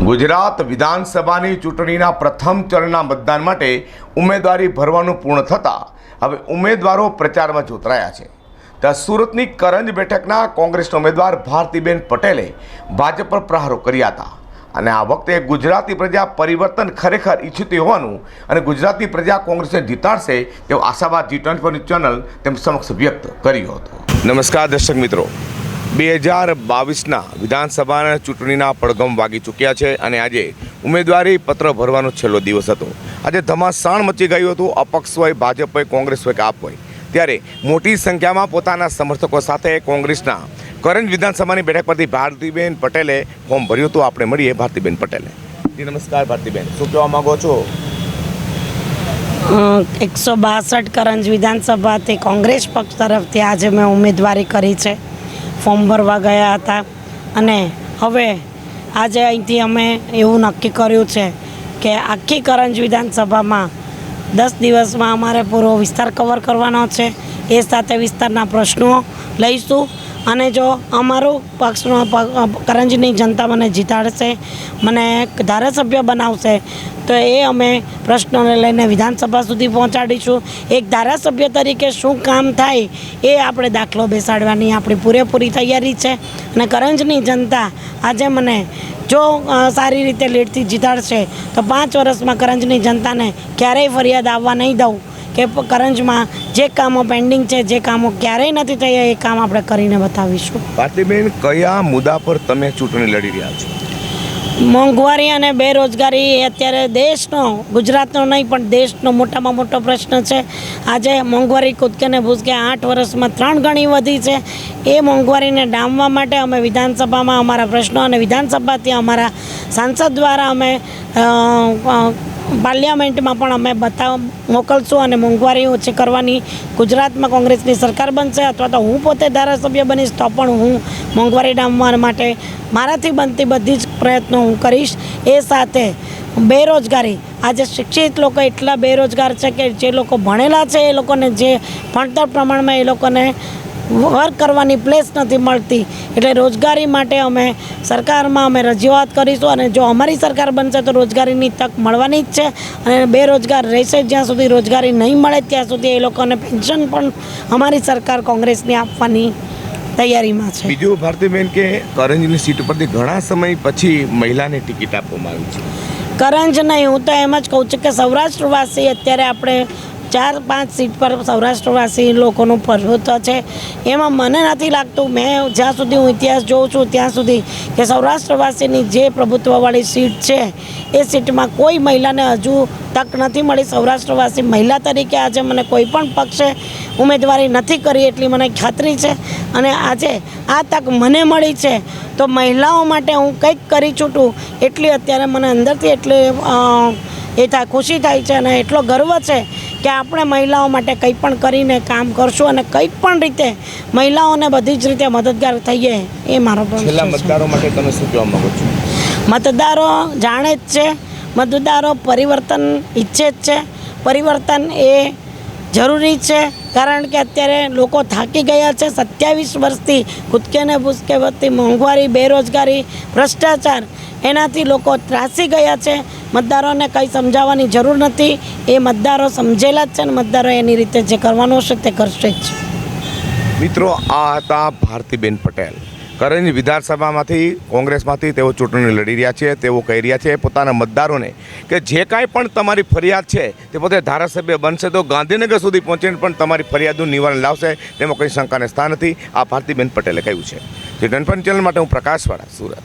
ગુજરાત વિધાનસભાની ચૂંટણીના પ્રથમ ચરણના મતદાન માટે ઉમેદવારી ભરવાનું પૂર્ણ થતાં હવે ઉમેદવારો પ્રચારમાં જોતરાયા છે. ત્યાં સુરતની કરંજ બેઠકના કોંગ્રેસના ઉમેદવાર ભારતીબેન પટેલે ભાજપ પર પ્રહારો કર્યા હતા. અને આ વખતે ગુજરાતી પ્રજા પરિવર્તન ખરેખર ઈચ્છતી હોવાનું અને ગુજરાતની પ્રજા કોંગ્રેસને જીતાડશે તેવો આશાવાદ જી ટ્વેન્ટી ચેનલ તેમ સમક્ષ વ્યક્ત કર્યો હતો. નમસ્કાર દર્શક મિત્રો. બે હજાર બાવીસના વિધાનસભાના ચૂંટણીના પડઘમ વાગી ચૂક્યા છે અને આજે ઉમેદવારી પત્ર ભરવાનો છેલ્લો દિવસ હતો. આજે ધમાસાણ મચી ગયું હતું, અપક્ષ હોય, ભાજપ હોય, કોંગ્રેસ હોય કે આપ હોય. ત્યારે મોટી સંખ્યામાં પોતાના સમર્થકો સાથે કોંગ્રેસના કરંજ વિધાનસભાની બેઠક પરથી ભારતીબેન પટેલે ફોર્મ ભર્યું હતું. આપણે મળીએ ભારતીબેન પટેલે. જી, નમસ્કાર ભારતીબેન. શું કહેવા માંગો છો? એકસો બાસઠ કરંજ વિધાનસભાથી કોંગ્રેસ પક્ષ તરફથી આજે મેં ઉમેદવારી કરી છે. ફોર્મ ભરવા ગયા હતા. અને હવે આજે અહીંથી અમે એવું નક્કી કર્યું છે કે આખી કરંજ વિધાનસભામાં દસ દિવસમાં અમારે પૂરો વિસ્તાર કવર કરવાનો છે. એ સાથે વિસ્તારના પ્રશ્નો લઈશું. અને જો અમારું પક્ષનો કરંજની જનતા મને જીતાડશે, મને ધારાસભ્ય બનાવશે, તો એ અમે પ્રશ્નોને લઈને વિધાનસભા સુધી પહોંચાડીશું. એક ધારાસભ્ય તરીકે શું કામ થાય એ આપણે દાખલો બેસાડવાની આપણી પૂરેપૂરી તૈયારી છે. અને કરંજની જનતા આજે મને જો સારી રીતે લીડથી જીતાડશે, તો પાંચ વર્ષમાં કરંજની જનતાને ક્યારેય ફરિયાદ આવવા નહીં દઉં. કે કરંજમાં જે કામો પેન્ડિંગ છે જે કામો ક્યારેય નથી થયા એ કામ આપણે કરીને બતાવીશું. ભારતીબેન કયા મુદ્દા પર તમે ચૂંટણી લડી રહ્યા છો? મોંઘવારી અને બેરોજગારી એ અત્યારે દેશનો ગુજરાતનો નહીં પણ દેશનો મોટામાં મોટો પ્રશ્ન છે. આજે મોંઘવારી કૂદકે ને ભૂસકે આઠ વર્ષમાં ત્રણ ગણી વધી છે. એ મોંઘવારીને ડામવા માટે અમે વિધાનસભામાં અમારા પ્રશ્નો અને વિધાનસભાથી અમારા સાંસદ દ્વારા અમે પાર્લિયામેન્ટમાં પણ અમે બતાવ મોકલશું અને મોંઘવારી ઓછી કરવાની ગુજરાતમાં કોંગ્રેસની સરકાર બનશે અથવા તો હું પોતે ધારાસભ્ય બનીશ તો પણ હું મોંઘવારી ડામવા માટે મારાથી બનતી બધી જ પ્રયત્નો હું કરીશ. એ સાથે બેરોજગારી. આજે શિક્ષિત લોકો એટલા બેરોજગાર છે કે જે લોકો ભણેલા છે એ લોકોને જે ભણતર પ્રમાણમાં એ લોકોને વર્ક કરવાની પ્લેસ નથી મળતી. એટલે રોજગારી માટે અમે સરકારમાં અમે રજૂઆત કરીશું અને જો અમારી સરકાર બનશે તો રોજગારીની તક મળવાની જ છે અને બેરોજગાર રહેશે જ્યાં સુધી રોજગારી નહીં મળે ત્યાં સુધી એ લોકોને પેન્શન પણ અમારી સરકાર કોંગ્રેસની આપવાની તૈયારીમાં છે. બીજું ભારતીબેન કે કરંજની સીટ ઉપરથી ઘણા સમય પછી મહિલાને ટિકિટ આપવામાં આવી છે. કરંજ નહીં હું તો એમ જ કહું છું કે સૌરાષ્ટ્રવાસી અત્યારે આપણે ચાર, પાંચ સીટ પર સૌરાષ્ટ્રવાસી લોકોનું પ્રભુત્વ છે. એમાં મને નથી લાગતું, મેં જ્યાં સુધી હું ઇતિહાસ જોઉં છું, ત્યાં સુધી કે સૌરાષ્ટ્રવાસીની જે પ્રભુત્વવાળી સીટ છે, એ સીટમાં કોઈ મહિલાને હજુ તક નથી મળી. સૌરાષ્ટ્રવાસી મહિલા તરીકે આજે મને કોઈ પણ પક્ષે ઉમેદવારી નથી કરી એટલી મને ખાતરી છે. અને આજે આ તક મને મળી છે, તો મહિલાઓ માટે હું કંઈક કરી છૂટું એટલી અત્યારે મને અંદરથી એટલી એ થાય, ખુશી થાય છે અને એટલો ગર્વ છે કે આપણે મહિલાઓ માટે કંઈ પણ કરીને કામ કરશું અને કંઈ પણ રીતે મહિલાઓને બધી જ રીતે મદદગાર થઈએ એ મારો છેલ્લા મતદારો માટે તમે શું કહેવા માંગો છો? મતદારો જાણે જ છે મતદારો પરિવર્તન ઈચ્છે જ છે. પરિવર્તન એ જરૂરી છે કારણ કે અત્યારે લોકો થાકી ગયા છે સત્યાવીસ વર્ષથી કૂદકે ને ભૂસકે વધતી મોંઘવારી, બેરોજગારી, ભ્રષ્ટાચાર, એનાથી લોકો ત્રાસી ગયા છે. મતદારોને કંઈ સમજાવવાની જરૂર નથી. એ મતદારો સમજેલા જ છે અને મતદારો એની રીતે જે કરવાનું હશે તે કરશે જ મિત્રો, આ હતા ભારતીબેન પટેલ. કરંજ વિધાનસભામાંથી, કોંગ્રેસમાંથી તેઓ ચૂંટણી લડી રહ્યા છે, તેઓ કહી રહ્યા છે પોતાના મતદારોને કે જે કાંઈ પણ તમારી ફરિયાદ છે તે પોતે ધારાસભ્ય બનશે તો ગાંધીનગર સુધી પહોંચીને પણ તમારી ફરિયાદનું નિવારણ લાવશે તેમાં કોઈ શંકાને સ્થાન નથી. આ ભારતીબેન પટેલે કહ્યું છે. જે ડનફન ચેનલ માટે હું પ્રકાશવાળા, સુરત.